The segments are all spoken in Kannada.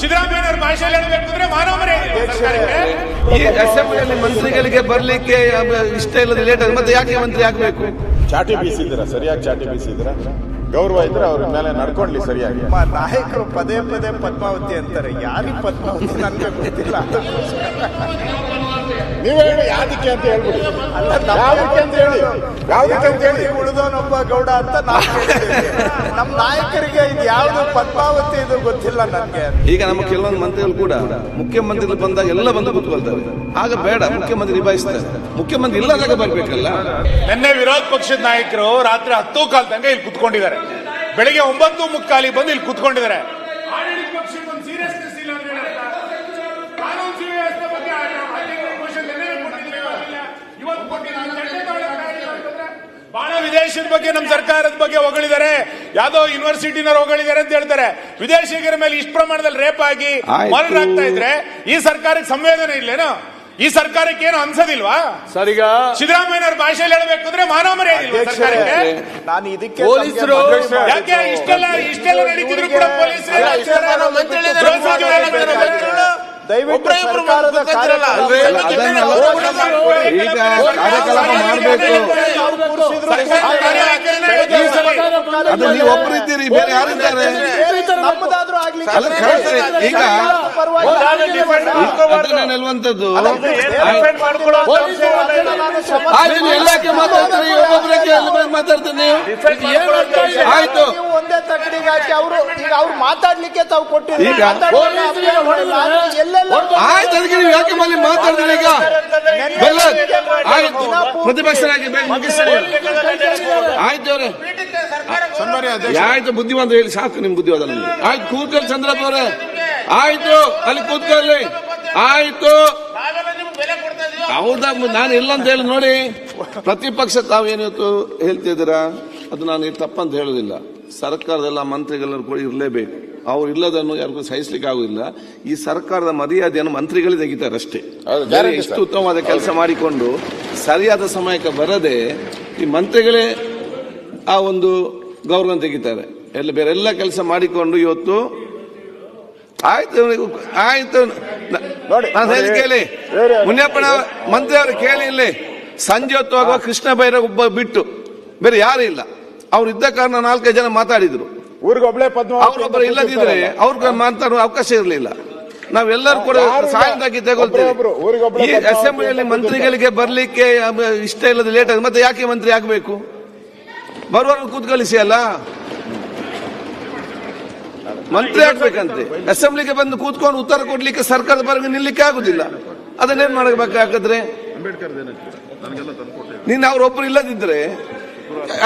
ಸಿದ್ದರಾಮಯ್ಯನವ್ರ ಭಾಷೆಯಲ್ಲಿ ಹೇಳ್ಬೇಕಂದ್ರೆ ಮಾನವ ಮರ್ಯಾದೆ ಇಲ್ವಾ ಸರ್ಕಾರಕ್ಕೆ? ಈ ಅಸೆಂಬ್ಲಿಯಲ್ಲಿ ಮಂತ್ರಿಗಳಿಗೆ ಬರ್ಲಿಕ್ಕೆ ಇಷ್ಟ ಇಲ್ಲದ ಲೇಟ್ ಮತ್ತೆ ಯಾಕೆ ಮಂತ್ರಿ ಆಗ್ಬೇಕು? ಚಾಟಿ ಬೀಸಿದ್ದೀರಾ? ಸರಿಯಾಗಿ ಚಾಟಿ ಬೀಸಿದ್ದೀರಾ? ಗೌರವ ಇದ್ರೆ ಅವ್ರ ಮೇಲೆ ನಡ್ಕೊಂಡ್ಲಿ ಸರಿಯಾಗಿ. ನಮ್ಮ ನಾಯಕರು ಪದೇ ಪದೇ ಪದ್ಮಾವತಿ ಅಂತಾರೆ. ಯಾರಿ ಪದ್ಮಾವತಿ? ನನಗೆ ಗೊತ್ತಿಲ್ಲ. ನೀವು ಹೇಳಿ ಯಾದಕ್ಕೆ ಅಂತ ಹೇಳ್ಬಿಡಿ. ಅಲ್ಲ, ಯಾವ್ದಕ್ಕೆ ಅಂತ ಹೇಳಿ. ಯಾವ್ದಕ್ಕೆ ಅಂತ ಹೇಳಿ ಉಳಿದವನೊಬ್ಬ ಗೌಡ ಅಂತ ನಾನು. ನಮ್ಮ ನಾಯಕರಿಗೆ ಇದು ಯಾವ್ದು ಪದ್ಮಾವತಿ ಇದು ಗೊತ್ತಿಲ್ಲ ನನಗೆ. ಈಗ ನಮ್ಮ ಕೆಲವೊಂದು ಮಂತ್ರಿಗಳು ಕೂಡ ಮುಖ್ಯಮಂತ್ರಿಗಳು ಬಂದಾಗ ಎಲ್ಲ ಬಂದು ಕೂತ್ಕೊಳ್ತಾರೆ. ಆಗ ಬೇಡ ಮುಖ್ಯಮಂತ್ರಿ ನಿಭಾಯಿಸ್ತಾರೆ. ಮುಖ್ಯಮಂತ್ರಿ ಇಲ್ಲದಾಗ ಬರ್ಬೇಕಲ್ಲ. ನಿನ್ನೆ ವಿರೋಧ ಪಕ್ಷದ ನಾಯಕರು ರಾತ್ರಿ ಹತ್ತು ಕಾಲ್ ತನಕ ಇಲ್ಲಿ ಕುತ್ಕೊಂಡಿದ್ದಾರೆ. ಬೆಳಿಗ್ಗೆ ಒಂಬತ್ತು ಮುಕ್ಕಾಲಿಗೆ ಬಂದು ಇಲ್ಲಿ ಕುತ್ಕೊಂಡಿದ್ದಾರೆ ಆಡಳಿತ ಪಕ್ಷಕ್ಕೆ ಒಂದು seriousness ಇಲ್ಲ ಅಂದ್ರೆ ಏನರ್ಥ? ಕಾನೂನು ಸುವ್ಯವಸ್ಥೆ ಬಗ್ಗೆ ಆ- ಆ ಅಧ್ಯಕ್ಷರ motion ನಿನ್ನೆನೇ ಕೊಟ್ಟಿದ್ದೀವಿ, ಇವತ್ತಿಲ್ಲ. ಇವತ್ತು ಕೊಟ್ಟಿಲ್ಲ. ನಾನು ಗಂಟೆ ತಗೊಳ್ಳೋಕೆ ಆಗಿಲ್ಲ ಅಂತಂದ್ರೆ ಬಹಳ ವಿದೇಶದ ಬಗ್ಗೆ ನಮ್ಮ ಸರ್ಕಾರದ ಬಗ್ಗೆ ಹೊಗಳಿದ್ದಾರೆ ಯಾವ್ದೋ ಯೂನಿವರ್ಸಿಟಿನವ್ರು ಹೊಗಳಿದ್ದಾರೆ ಅಂತ ಹೇಳ್ತಾರೆ ವಿದೇಶಿಗರ ಮೇಲೆ ಇಷ್ಟು ಪ್ರಮಾಣದಲ್ಲಿ ರೇಪ್ ಆಗಿ ಮರಣ ಆಗ್ತಾ ಇದ್ರೆ ಈ ಸರ್ಕಾರಕ್ಕೆ ಸಂವೇದನೆ ಇಲ್ಲೇನು ಈ ಸರ್ಕಾರಕ್ಕೆ ಏನು ಅನ್ಸೋದಿಲ್ವಾ ಸರಿಗ ಸಿದ್ದರಾಮಯ್ಯ ಭಾಷೆಯಲ್ಲಿ ಹೇಳ್ಬೇಕಂದ್ರೆ ಮಾನವ ಮರ್ಯಾದೆ ಇಲ್ವಾ ಸರ್ಕಾರಕ್ಕೆ ನಾನು ಇದಕ್ಕೆ ಪೊಲೀಸರು ಯಾಕೆ ಇಷ್ಟೆಲ್ಲ ಇಷ್ಟೆಲ್ಲ ನಡೀತಿದ್ರು ಕೂಡ ಪೊಲೀಸರು. ದಯವಿಟ್ಟು ಸರ್ಕಾರದ ಕಾರ್ಯಕ್ರಮ ಮಾಡಬೇಕು ಒಬ್ಬರಿದ್ದೀರಿ ಬೇರೆ ಯಾರಿದ್ದಾರೆ ನಮ್ಮದಾದ್ರೂ. ಈಗ ಎಲ್ಲಕ್ಕೆ ಮಾತಾಡ್ತೀರಿ ಒಬ್ಬೊಬ್ಬರಿಗೆ ನೀವು ಆಯ್ತು ಹಾಕಿ ಅವರು ಈಗ ಅವ್ರು ಮಾತಾಡ್ಲಿಕ್ಕೆ ತಾವು ಕೊಟ್ಟಿದ್ದೀರಿ ಈಗ. ಆಯ್ತು ಅದಕ್ಕೆ ನೀವು ಯಾಕೆ ಮಲ್ಲಿ ಮಾತಾಡ್ತೀರಿ ಈಗ? ಬೆಲ್ಲ ಆಯ್ತು ಪ್ರತಿಪಕ್ಷನಾಗಿ ಬೇಗ ಮುಗಿಸ್ರಿ. ಆಯ್ತು ಅವರೇ. ಆಯ್ತು ಬುದ್ಧಿವಂತ ಹೇಳಿ ಸಾಕು ನಿಮ್ ಬುದ್ಧಿವಾದ ಆಯ್ತು ಕೂತ್ಕೊಳ್ಳಿ ಚಂದ್ರಪ್ಪ ಅವರೇ. ಆಯ್ತು ಅಲ್ಲಿ ಕೂತ್ಕೊಳ್ಳಿ. ಆಯ್ತು. ಹೌದಾ ನಾನು ಇಲ್ಲ ಅಂತ ಹೇಳಿ ನೋಡಿ. ಪ್ರತಿಪಕ್ಷ ತಾವೇನಿವತ್ತು ಹೇಳ್ತಿದ್ದೀರಾ? ಅದು ನಾನು ತಪ್ಪಂತ ಹೇಳೋದಿಲ್ಲ. ಸರ್ಕಾರದೆಲ್ಲ ಮಂತ್ರಿಗಳನ್ನ ಕೂಡ ಇರಲೇಬೇಕು. ಅವ್ರು ಇಲ್ಲದನ್ನು ಯಾರಿಗೂ ಸಹಿಸ್ಲಿಕ್ಕೆ ಆಗುದಿಲ್ಲ ಈ ಸರ್ಕಾರದ ಮರ್ಯಾದೆಯನ್ನು ಮಂತ್ರಿಗಳೇ ತೆಗಿತಾರೆ ಅಷ್ಟೇ. ಇಷ್ಟು ಉತ್ತಮವಾದ ಕೆಲಸ ಮಾಡಿಕೊಂಡು ಸರಿಯಾದ ಸಮಯಕ್ಕೆ ಬರದೆ ಈ ಮಂತ್ರಿಗಳೇ ಆ ಒಂದು ಗೌರವ ತೆಗಿತಾರೆ. ಎಲ್ಲ ಬೇರೆ ಎಲ್ಲ ಕೆಲಸ ಮಾಡಿಕೊಂಡು ಇವತ್ತು ಆಯ್ತು ಆಯ್ತು. ನೋಡಿ, ಕೇಳಿ. ಮುನಿಯಪ್ಪನ ಮಂತ್ರಿ ಅವರು ಕೇಳಿ ಇಲ್ಲಿ. ಸಂಜೆ ಹೊತ್ತು ಆಗುವ ಕೃಷ್ಣ ಬೈರ ಒಬ್ಬ ಬಿಟ್ಟು. ಬೇರೆ ಯಾರು ಇಲ್ಲ. ಅವ್ರು ಇದ್ದ ಕಾರಣ ನಾಲ್ಕೈದು ಜನ ಮಾತಾಡಿದ್ರು. ಊರಿಗೊಬ್ಳೆ ಪದ್ಮ ಅವ್ರೊಬ್ಬರು ಇಲ್ಲದಿದ್ರೆ ಅವ್ರಿಗೆ ಮಾತಾಡೋ ಅವಕಾಶ ಇರಲಿಲ್ಲ. ನಾವೆಲ್ಲರೂ ಕೂಡ. ಸಾಯದಾಗಿ ತಗೊಳ್ತೀವಿ. ಈ ಅಸೆಂಬ್ಲಿಯಲ್ಲಿ ಮಂತ್ರಿಗಳಿಗೆ ಬರ್ಲಿಕ್ಕೆ ಇಷ್ಟ ಇಲ್ಲದ ಲೇಟ್ ಆಗಿದೆ ಮತ್ತೆ ಯಾಕೆ ಮಂತ್ರಿ ಆಗಬೇಕು? ಬರುವಾಗ ಕೂತ್ಕಳಿಸಿ ಅಲ್ಲ? ಮಂತ್ರಿ ಆಗ್ಬೇಕಂತೆ. ಅಸೆಂಬ್ಲಿಗೆ ಬಂದು ಕೂತ್ಕೊಂಡು ಉತ್ತರ ಕೊಡ್ಲಿಕ್ಕೆ ಸರ್ಕಾರದ ಪರವಾಗಿ ನಿಲ್ಲಿಕ್ಕೆ ಆಗುದಿಲ್ಲ. ಅದನ್ನೇನ್ ಮಾಡಬೇಕಾದ್ರೆ ನಿನ್ನ ಅವ್ರೊಬ್ರು ಇಲ್ಲದಿದ್ರೆ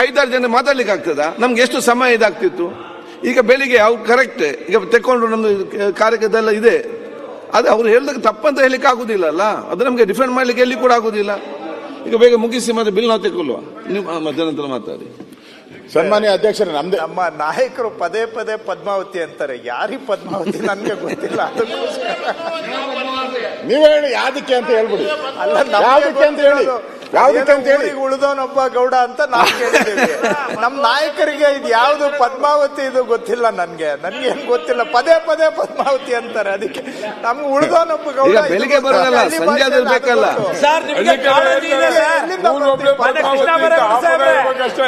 ಐದಾರು ಜನ ಮಾತಾಡ್ಲಿಕ್ಕೆ ಆಗ್ತದ ನಮ್ಗೆ ಎಷ್ಟು ಸಮಯ ಇದಾಗ್ತಿತ್ತು? ಈಗ ಬೆಳಿಗ್ಗೆ ಅವ್ರು ಕರೆಕ್ಟ್ ಈಗ ತೆಕ್ಕೊಂಡು ನಮ್ದು ಕಾರ್ಯಕ್ರಮದೆಲ್ಲ ಇದೆ. ಅದು ಅವ್ರು ಹೇಳಿದಾಗ ತಪ್ಪಂತ ಹೇಳಿಕ್ಕೆ ಆಗುದಿಲ್ಲ ಅಲ್ಲ? ಅದು ನಮ್ಗೆ ಡಿಫೆಂಡ್ ಮಾಡ್ಲಿಕ್ಕೆ ಎಲ್ಲಿ ಕೂಡ ಆಗುದಿಲ್ಲ. ಈಗ ಬೇಗ ಮುಗಿಸಿ ಮತ್ತೆ ಬಿಲ್ ನಾವು ತೆಕ್ಕೊಳ್ಳುವ. ನೀವು ಮಧ್ಯಾಹ್ನ ಮಾತಾಡಿ. ಸನ್ಮಾನ್ಯ ಅಧ್ಯಕ್ಷರೇ ನಮ್ದು ನಮ್ಮ ನಾಯಕರು ಪದೇ ಪದೇ ಪದ್ಮಾವತಿ ಅಂತಾರೆ. ಯಾರಿ ಪದ್ಮಾವತಿ? ನನಗೆ ಗೊತ್ತಿಲ್ಲ. ಅದಕ್ಕೋಸ್ಕರ. ನೀವು ಹೇಳಿ ಯಾವ್ದಕ್ಕೆ ಅಂತ ಹೇಳ್ಬಿಡಿ. ಅಲ್ಲ ಯಾದಕ್ಕೆ ಯಾವ್ದಕ್ಕೆ ಅಂತ ಹೇಳಿ. ಯಾವ್ದಕ್ಕೆ ಅಂತ ಹೇಳಿ ಉಳಿದವನೊಬ್ಬ ಗೌಡ ಅಂತ ನಾವು ಕೇಳಿದ್ದೀವಿ ನಮ್ಮ ನಾಯಕರಿಗೆ ಇದು ಯಾವ್ದು ಪದ್ಮಾವತಿ ಇದು ಗೊತ್ತಿಲ್ಲ ನನ್ಗೆ. ನನ್ಗೆ ಏನ್ ಗೊತ್ತಿಲ್ಲ. ಪದೇ ಪದೇ ಪದ್ಮಾವತಿ ಅಂತಾರೆ. ಅದಕ್ಕೆ ನಮ್ಗೆ ಉಳಿದವನೊಬ್ಬ ಗೌಡ ಬೆಳಿಗ್ಗೆ ಬರೋಲ್ಲ ಸಂಜೆ ಬೇಕಲ್ಲ. ಸರ್ ನಿಮಗೆ ಕಾಳಜಿ ಇದೆ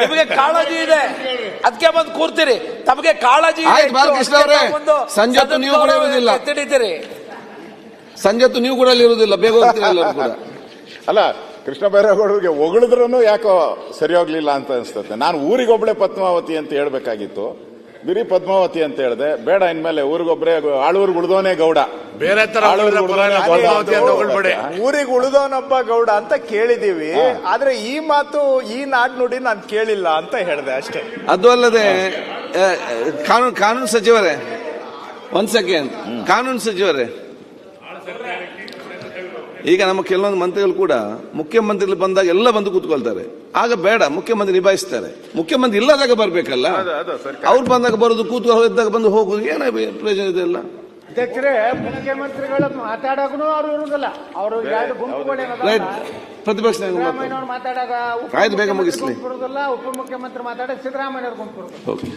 ನಿಮಗೆ ಕಾಳಜಿ ಇದೆ. ಅದಕ್ಕೆ ಬಂದು ಕೂರ್ತೀರಿ. ತಮಗೆ ಕಾಳಜಿ ಇದೆ ಸಂಜೆ ನೀವು ಕೂಡ ಇರುವುದಿಲ್ಲ. ಎತ್ತಿಡಿತೀರಿ. ಸಂಜೆ ನೀವು ಕೂಡ ಅಲ್ಲಿ ಇರುವುದಿಲ್ಲ. ಬೇಗ ಹೋಗ್ತೀರಿ ಎಲ್ಲರೂ ಕೂಡ. ಅಲ್ಲ ಕೃಷ್ಣ ಬೈರೇಗೌಡರಿಗೆ ಹೊಗಳಿದ್ರು ಯಾಕೋ ಸರಿ ಹೋಗ್ಲಿಲ್ಲ ಅಂತ ಅನಿಸ್ತದೆ. ನಾನು ಊರಿಗೊಬ್ಳೆ ಪದ್ಮಾವತಿ ಅಂತ ಹೇಳಬೇಕಾಗಿತ್ತು. ಬಿರಿ ಪದ್ಮಾವತಿ ಅಂತ ಹೇಳಿದೆ. ಬೇಡ ಇನ್ಮೇಲೆ ಊರಿಗೊಬ್ಬರೇ ಆಳೂರ್ಗೆ ಉಳಿದೋನೇ ಗೌಡ. ಬೇರೆ ತರ. ಊರಿಗೆ ಉಳಿದವನೊಬ್ಬ ಗೌಡ ಅಂತ ಕೇಳಿದೀವಿ. ಆದ್ರೆ ಈ ಮಾತು ಈ ನಾಡ್ ನುಡಿ ನಾನು ಕೇಳಿಲ್ಲ ಅಂತ ಹೇಳಿದೆ ಅಷ್ಟೇ. ಅದು ಅಲ್ಲದೆ ಕಾನೂನು ಕಾನೂನು ಸಚಿವರೇ ಒಂದ್ ಸೆಕೆಂಡ್. ಕಾನೂನು ಸಚಿವರೇ ಈಗ ನಮ್ಮ ಕೆಲವೊಂದು ಮಂತ್ರಿಗಳು ಕೂಡ ಮುಖ್ಯಮಂತ್ರಿಗಳು ಬಂದಾಗ ಎಲ್ಲ ಬಂದು ಕೂತ್ಕೊಳ್ತಾರೆ. ಆಗ ಬೇಡ ಮುಖ್ಯಮಂತ್ರಿ ನಿಭಾಯಿಸ್ತಾರೆ. ಮುಖ್ಯಮಂತ್ರಿ ಇಲ್ಲದಾಗ ಬರಬೇಕಲ್ಲ? ಅವ್ರು ಬಂದಾಗ ಬರೋದು ಕೂತ್ಕೊಂಡು ಇದ್ದಾಗ ಬಂದು ಹೋಗೋದು ಏನೇ ಪ್ರಯೋಜನ ಇದೆಲ್ಲ ಅಧ್ಯಕ್ಷರೇ ಮುಖ್ಯಮಂತ್ರಿಗಳು ಮಾತಾಡೋಕು ಅವ್ರು ಇರುದಿಲ್ಲ. ಅವರು ಎರಡು ಪ್ರತಿಪಕ್ಷ ಮಾತಾಡಿ. ಮಾತಾಡಾಗ ಆಯ್ತು, ಬೇಗ ಮುಗಿಸ್ಲಿ. ಗುಂಪು ಇರುದಿಲ್ಲ ಉಪಮುಖ್ಯಮಂತ್ರಿ ಮಾತಾಡಕ್ ಸಿದ್ದರಾಮಯ್ಯವ್ರ ಗುಂಪು ಇರುದಿಲ್ಲ ಓಕೆ.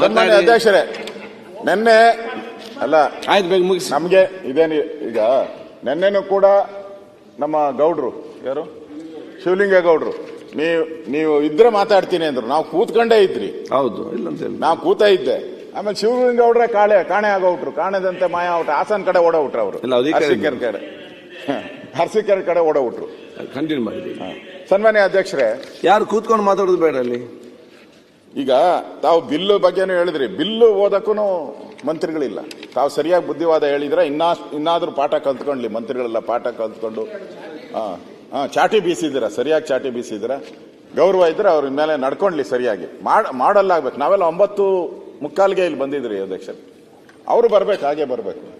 ಸನ್ಮಾನ್ಯ ಅಧ್ಯಕ್ಷರೇ ನಿನ್ನೆ ಅಲ್ಲ ಆಯ್ತು ಬೇಗ ಮುಗಿಸಿ. ನಮಗೆ ಇದೇನು ಈಗ ನಿನ್ನೆನೂ ಕೂಡ ನಮ್ಮ ಗೌಡ್ರು ಯಾರು? ಶಿವಲಿಂಗೇಗೌಡ್ರು ನೀವು ನೀವು ಇದ್ರೆ ಮಾತಾಡ್ತೀನಿ ಅಂದ್ರು. ನಾವು ಕೂತ್ಕೊಂಡೇ ಇದ್ರಿ. ಹೌದು ಇಲ್ಲ. ಅಂತ ಹೇಳಿ ನಾವು ಕೂತ ಇದ್ದೆ. ಆಮೇಲೆ ಶಿವಲಿಂಗ ಶಿವಲಿಂಗೌಡ್ರೆ ಕಾಳೆ ಕಾಣೆ ಆಗೋಬಿಟ್ರು ಕಾಣದಂತೆ ಮಾಯ ಆಗ್ಬಿಟ್ರು. ಹಾಸನ್ ಕಡೆ ಓಡೋಬಿಟ್ರು ಅವರು. ಇಲ್ಲ, ಅದು ಕಡೆ ಅರಸೀಕೆರೆ ಕಡೆ. ಅರಸೀಕೆರೆ ಕಡೆ ಓಡೋಗ್ಬಿಟ್ರು. ಕಂಟಿನ್ಯೂ ಮಾಡಿ ಸನ್ಮಾನ್ಯ ಅಧ್ಯಕ್ಷರೇ ಯಾರು ಕೂತ್ಕೊಂಡು ಮಾತಾಡೋದು ಬೇಡ ಅಲ್ಲಿ? ಈಗ ತಾವು ಬಿಲ್ಲು ಬಗ್ಗೆನೂ ಹೇಳಿದ್ರಿ. ಬಿಲ್ಲು ಓದಕ್ಕೂ ಮಂತ್ರಿಗಳಿಲ್ಲ. ತಾವು ಸರಿಯಾಗಿ ಬುದ್ಧಿವಾದ ಹೇಳಿದ್ರೆ ಇನ್ನಾ ಇನ್ನಾದರೂ ಪಾಠ ಕಲ್ತ್ಕೊಂಡ್ಲಿ, ಮಂತ್ರಿಗಳೆಲ್ಲ ಪಾಠ ಕಲ್ತ್ಕೊಂಡು ಹಾ ಹಾ ಚಾಟಿ ಬೀಸಿದ್ದೀರ? ಸರಿಯಾಗಿ ಚಾಟಿ ಬೀಸಿದ್ರ ಗೌರವ ಇದ್ರೆ ಅವ್ರ ಮೇಲೆ ನಡ್ಕೊಂಡ್ಲಿ ಸರಿಯಾಗಿ. ಮಾಡ್, ಮಾಡಲ್ಲಾಗ್ಬೇಕು. ನಾವೆಲ್ಲ ಒಂಬತ್ತು ಮುಕ್ಕಾಲ್ಗೆ ಇಲ್ಲಿ ಬಂದಿದ್ರಿ ಅಧ್ಯಕ್ಷರು. ಅವರು ಬರ್ಬೇಕು, ಹಾಗೆ ಬರ್ಬೇಕು.